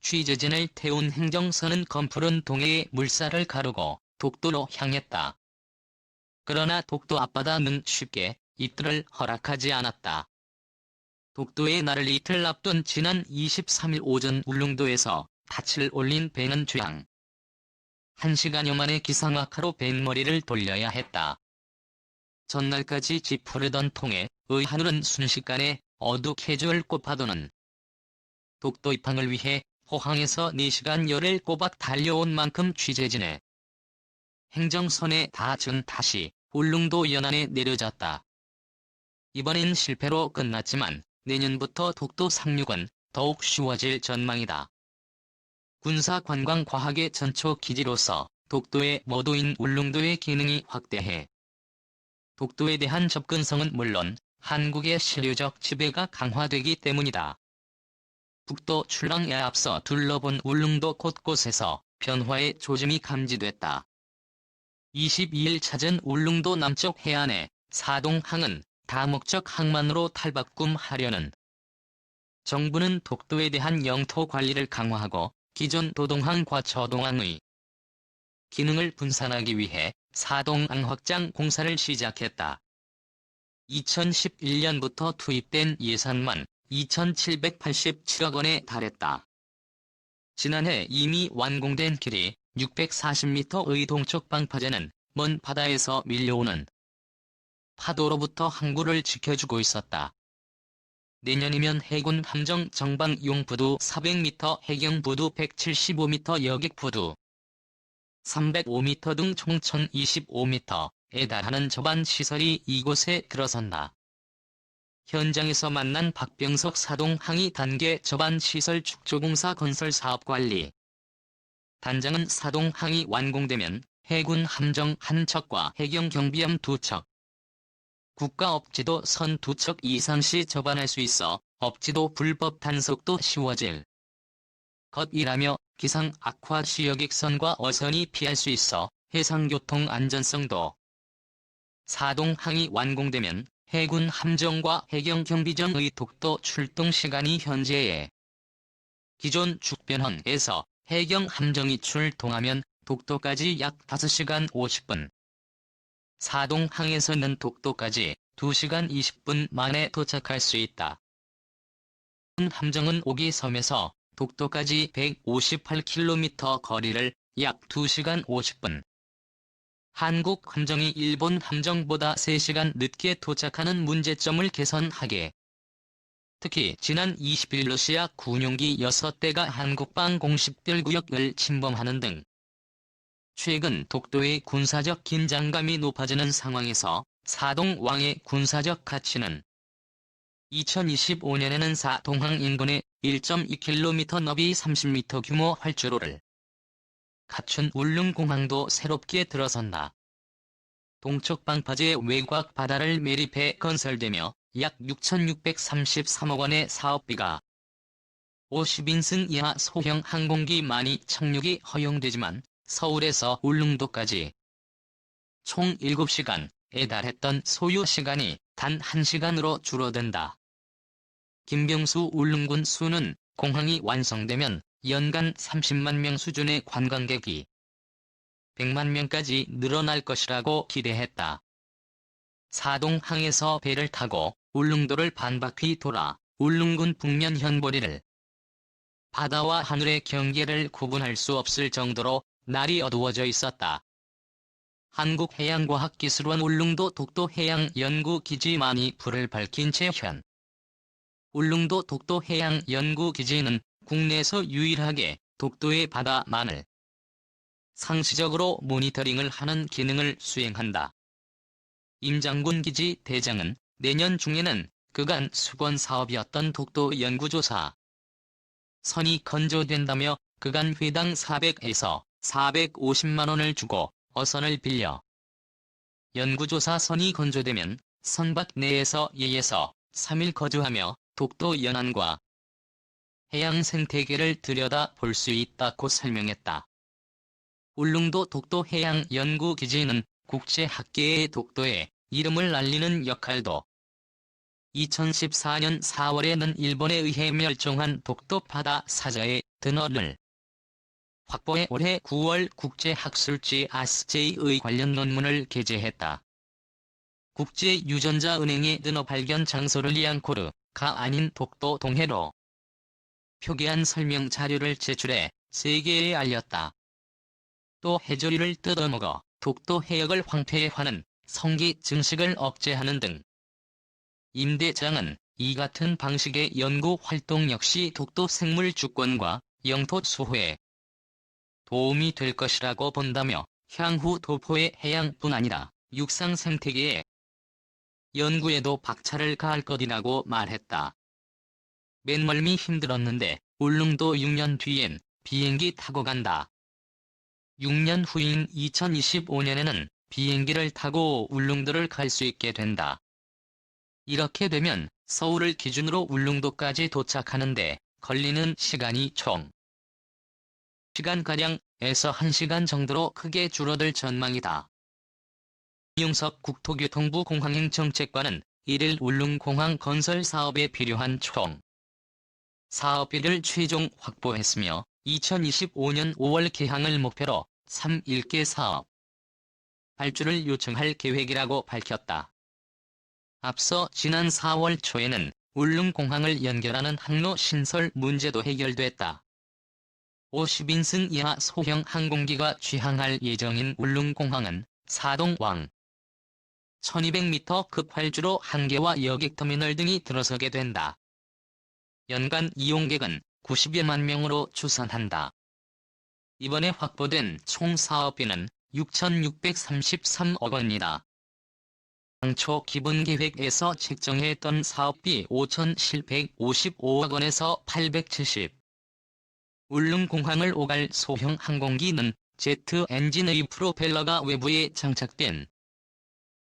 취재진을 태운 행정선은 검푸른 동해의 물살을 가르고 독도로 향했다. 그러나 독도 앞바다는 쉽게 입들을 허락하지 않았다. 독도의 날을 이틀 앞둔 지난 23일 오전 울릉도에서 닻을 올린 배는 죄양. 1시간여 만에 기상악화로 뱃머리를 돌려야 했다. 전날까지 짚푸르던 통에 의 하늘은 순식간에 어둑해질 꽃파도는 독도 입항을 위해 포항에서 4시간 열을 꼬박 달려온 만큼 취재진의 행정선에 닿은 다시 울릉도 연안에 내려졌다. 이번엔 실패로 끝났지만 내년부터 독도 상륙은 더욱 쉬워질 전망이다. 군사관광과학의 전초 기지로서 독도의 모도인 울릉도의 기능이 확대해 독도에 대한 접근성은 물론 한국의 실효적 지배가 강화되기 때문이다. 북도 출항에 앞서 둘러본 울릉도 곳곳에서 변화의 조짐이 감지됐다. 22일 찾은 울릉도 남쪽 해안의 사동항은 다목적 항만으로 탈바꿈하려는 정부는 독도에 대한 영토 관리를 강화하고 기존 도동항과 저동항의 기능을 분산하기 위해 사동항 확장 공사를 시작했다. 2011년부터 투입된 예산만 2,787억 원에 달했다. 지난해 이미 완공된 길이 640m의 동쪽 방파제는 먼 바다에서 밀려오는 파도로부터 항구를 지켜주고 있었다. 내년이면 해군 함정 정방용 부두 400m, 해경 부두 175m, 여객 부두 305m 등 총 1025m에 달하는 저반 시설이 이곳에 들어선다. 현장에서 만난 박병석 사동항이 단계 저반 시설 축조공사 건설 사업 관리. 단장은 사동 항이 완공되면 해군 함정 한 척과 해경 경비함 두 척, 국가 업지도 선 두 척 이상 시 접안할 수 있어 업지도 불법 단속도 쉬워질 것이라며 기상 악화 시 여객선과 어선이 피할 수 있어 해상교통 안전성도 사동 항이 완공되면 해군 함정과 해경 경비정의 독도 출동 시간이 현재의 기존 죽변항에서 해경 함정이 출동하면 독도까지 약 5시간 50분, 사동항에서는 독도까지 2시간 20분 만에 도착할 수 있다. 함정은 오기섬에서 독도까지 158km 거리를 약 2시간 50분. 한국 함정이 일본 함정보다 3시간 늦게 도착하는 문제점을 개선하게. 특히 지난 20일 러시아 군용기 6대가 한국방 공식별 구역을 침범하는 등 최근 독도의 군사적 긴장감이 높아지는 상황에서 사동왕의 군사적 가치는 2025년에는 사동항 인근에 1.2km 너비 30m 규모 활주로를 갖춘 울릉공항도 새롭게 들어선다. 동쪽 방파제 외곽 바다를 매립해 건설되며 약 6,633억 원의 사업비가 50인승 이하 소형 항공기 많이 착륙이 허용되지만 서울에서 울릉도까지 총 7시간에 달했던 소요 시간이 단 1시간으로 줄어든다. 김병수 울릉군 수는 공항이 완성되면 연간 30만 명 수준의 관광객이 100만 명까지 늘어날 것이라고 기대했다. 사동항에서 배를 타고 울릉도를 반바퀴 돌아 울릉군 북면 현보리를 바다와 하늘의 경계를 구분할 수 없을 정도로 날이 어두워져 있었다. 한국해양과학기술원 울릉도 독도해양연구기지만이 불을 밝힌 채 현. 울릉도 독도해양연구기지는 국내에서 유일하게 독도의 바다만을 상시적으로 모니터링을 하는 기능을 수행한다. 임장군 기지 대장은 내년 중에는 그간 수건 사업이었던 독도 연구조사 선이 건조된다며 그간 회당 400에서 450만원을 주고 어선을 빌려 연구조사 선이 건조되면 선박 내에서 예에서 3일 거주하며 독도 연안과 해양 생태계를 들여다 볼 수 있다고 설명했다. 울릉도 독도 해양 연구 기지는 국제 학계의 독도에 이름을 알리는 역할도 2014년 4월에는 일본에 의해 멸종한 독도 바다 사자의 드너를 확보해 올해 9월 국제학술지 아스제이의 관련 논문을 게재했다. 국제유전자은행의 드너 발견 장소를 리앙코르가 아닌 독도 동해로 표기한 설명 자료를 제출해 세계에 알렸다. 또 해조류를 뜯어먹어 독도 해역을 황폐화하는 성기 증식을 억제하는 등 임 대장은 이 같은 방식의 연구 활동 역시 독도 생물 주권과 영토 수호에 도움이 될 것이라고 본다며 향후 도포의 해양뿐 아니라 육상 생태계에 연구에도 박차를 가할 것이라고 말했다. 맨멀미 힘들었는데 울릉도 6년 뒤엔 비행기 타고 간다. 6년 후인 2025년에는 비행기를 타고 울릉도를 갈 수 있게 된다. 이렇게 되면 서울을 기준으로 울릉도까지 도착하는데 걸리는 시간이 총 시간가량에서 1시간 정도로 크게 줄어들 전망이다. 이용석 국토교통부 공항행 정책관은 1일 울릉공항 건설 사업에 필요한 총 사업비를 최종 확보했으며 2025년 5월 개항을 목표로 3일개 사업 발주를 요청할 계획이라고 밝혔다. 앞서 지난 4월 초에는 울릉공항을 연결하는 항로 신설 문제도 해결됐다. 50인승 이하 소형 항공기가 취항할 예정인 울릉공항은 사동왕 1200m 급활주로 한계와 여객터미널 등이 들어서게 된다. 연간 이용객은 90여만 명으로 추산한다. 이번에 확보된 총 사업비는 6,633억 원이다. 당초 기본 계획에서 책정했던 사업비 5,755억 원에서 870. 울릉공항을 오갈 소형 항공기는 제트 엔진의 프로펠러가 외부에 장착된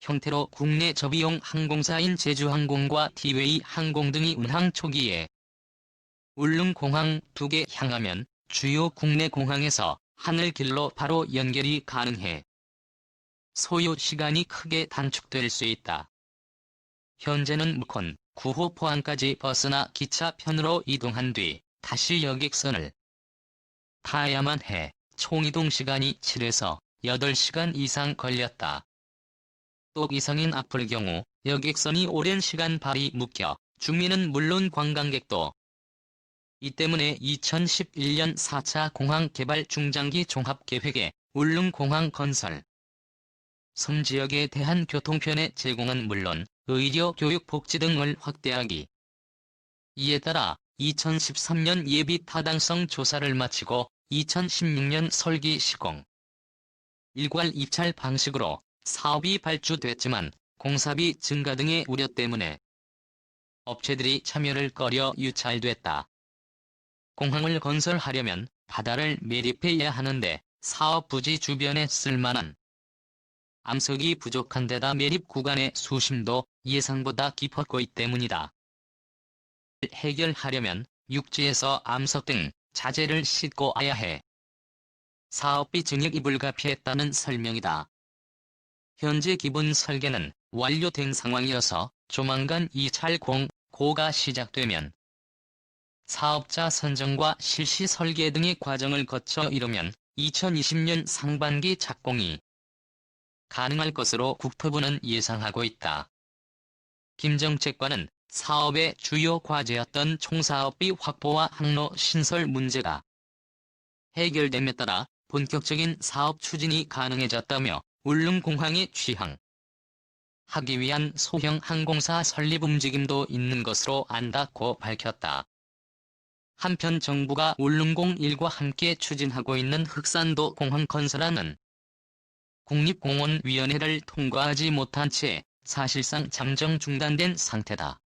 형태로 국내 저비용 항공사인 제주항공과 티웨이 항공 등이 운항 초기에 울릉공항 두 개 향하면 주요 국내 공항에서 하늘길로 바로 연결이 가능해 소요 시간이 크게 단축될 수 있다. 현재는 무콘, 9호 포항까지 버스나 기차 편으로 이동한 뒤 다시 여객선을 타야만 해 총이동 시간이 7에서 8시간 이상 걸렸다. 또 이성인 아플 경우 여객선이 오랜 시간 발이 묶여 주민은 물론 관광객도 이 때문에 2011년 4차 공항 개발 중장기 종합계획에 울릉공항 건설 섬 지역에 대한 교통편의 제공은 물론 의료, 교육, 복지 등을 확대하기. 이에 따라 2013년 예비 타당성 조사를 마치고 2016년 설기 시공 일괄 입찰 방식으로 사업이 발주됐지만 공사비 증가 등의 우려 때문에 업체들이 참여를 꺼려 유찰됐다. 공항을 건설하려면 바다를 매립해야 하는데 사업 부지 주변에 쓸만한 암석이 부족한 데다 매립 구간의 수심도 예상보다 깊었기 때문이다. 해결하려면 육지에서 암석 등 자재를 싣고 와야 해. 사업비 증액이 불가피했다는 설명이다. 현재 기본 설계는 완료된 상황이어서 조만간 2찰 공 고가 시작되면 사업자 선정과 실시 설계 등의 과정을 거쳐 이르면 2020년 상반기 착공이 가능할 것으로 국토부는 예상하고 있다. 김정책관은 사업의 주요 과제였던 총사업비 확보와 항로 신설 문제가 해결됨에 따라 본격적인 사업 추진이 가능해졌다며 울릉공항에 취항 하기 위한 소형 항공사 설립 움직임도 있는 것으로 안다고 밝혔다. 한편 정부가 울릉공 1과 함께 추진하고 있는 흑산도 공항 건설안은 국립공원위원회를 통과하지 못한 채 사실상 잠정 중단된 상태다.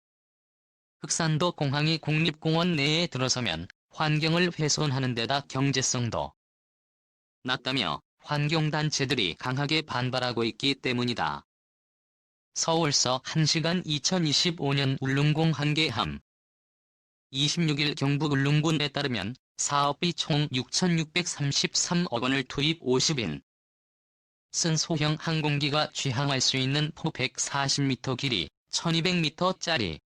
흑산도 공항이 국립공원 내에 들어서면 환경을 훼손하는 데다 경제성도 낮다며 환경단체들이 강하게 반발하고 있기 때문이다. 서울서 1시간 2025년 울릉공 한계함 26일 경북 울릉군에 따르면 사업비 총 6,633억 원을 투입 50인 쓴 소형 항공기가 취항할 수 있는 포 140m 길이 1200m짜리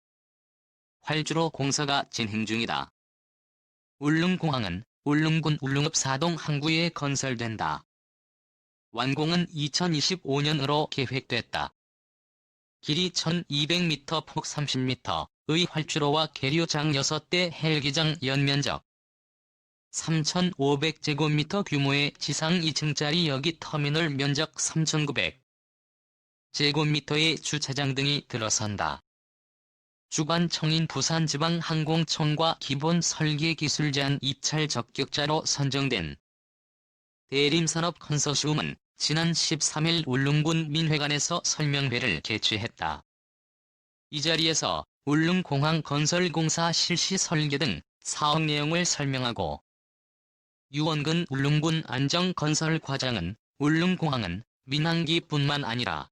활주로 공사가 진행 중이다. 울릉공항은 울릉군 울릉읍 사동 항구에 건설된다. 완공은 2025년으로 계획됐다. 길이 1200m 폭 30m 의 활주로와 계류장 6대 헬기장 연면적 3500제곱미터 규모의 지상 2층짜리 여기 터미널 면적 3900 제곱미터의 주차장 등이 들어선다. 주관 청인 부산지방항공청과 기본 설계 기술 제안 입찰 적격자로 선정된 대림산업 컨소시움은 지난 13일 울릉군 민회관에서 설명회를 개최했다. 이 자리에서 울릉공항 건설공사 실시 설계 등 사업 내용을 설명하고 유원근 울릉군 안정건설과장은 울릉공항은 민항기뿐만 아니라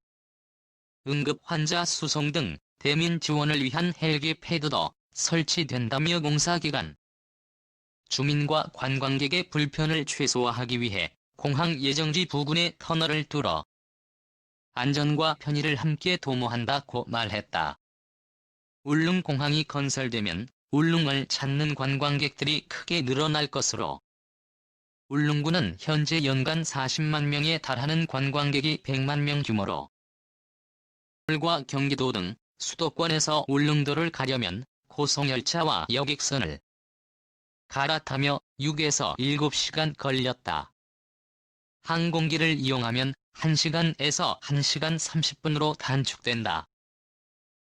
응급 환자 수송 등 대민 지원을 위한 헬기 패드도 설치된다며 공사 기간 주민과 관광객의 불편을 최소화하기 위해 공항 예정지 부근에 터널을 뚫어 안전과 편의를 함께 도모한다고 말했다. 울릉공항이 건설되면 울릉을 찾는 관광객들이 크게 늘어날 것으로 울릉군은 현재 연간 40만 명에 달하는 관광객이 100만 명 규모로 서울과 경기도 등 수도권에서 울릉도를 가려면 고속열차와 여객선을 갈아타며 6에서 7시간 걸렸다. 항공기를 이용하면 1시간에서 1시간 30분으로 단축된다.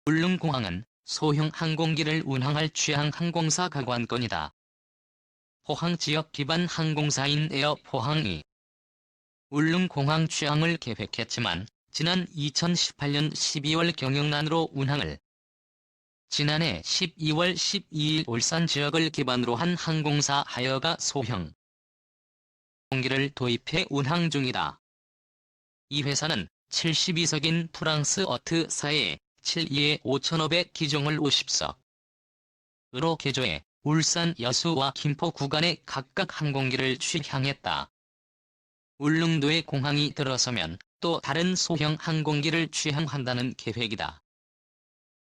울릉공항은 소형 항공기를 운항할 취향 항공사 가관권이다. 포항 지역 기반 항공사인 에어 포항이 울릉공항 취항을 계획했지만 지난 2018년 12월 경영난으로 운항을 지난해 12월 12일 울산 지역을 기반으로 한 항공사 하여가 소형 공기를 도입해 운항 중이다. 이 회사는 72석인 프랑스 어트사의 72에 5,500 기종을 50석 으로 개조해 울산 여수와 김포 구간에 각각 항공기를 취향했다. 울릉도에 공항이 들어서면 또 다른 소형 항공기를 취항한다는 계획이다.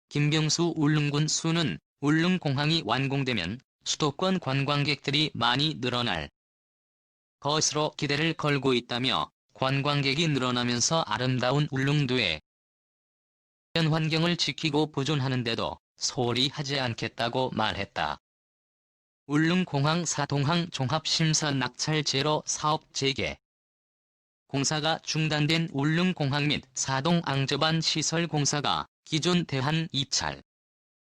김병수 울릉군 수는 울릉공항이 완공되면 수도권 관광객들이 많이 늘어날 것으로 기대를 걸고 있다며 관광객이 늘어나면서 아름다운 울릉도에 자연 환경을 지키고 보존하는데도 소홀히 하지 않겠다고 말했다. 울릉공항 사동항 종합심사 낙찰 제로 사업 재개 공사가 중단된 울릉공항 및 사동 앙저반 시설 공사가 기존 대한 입찰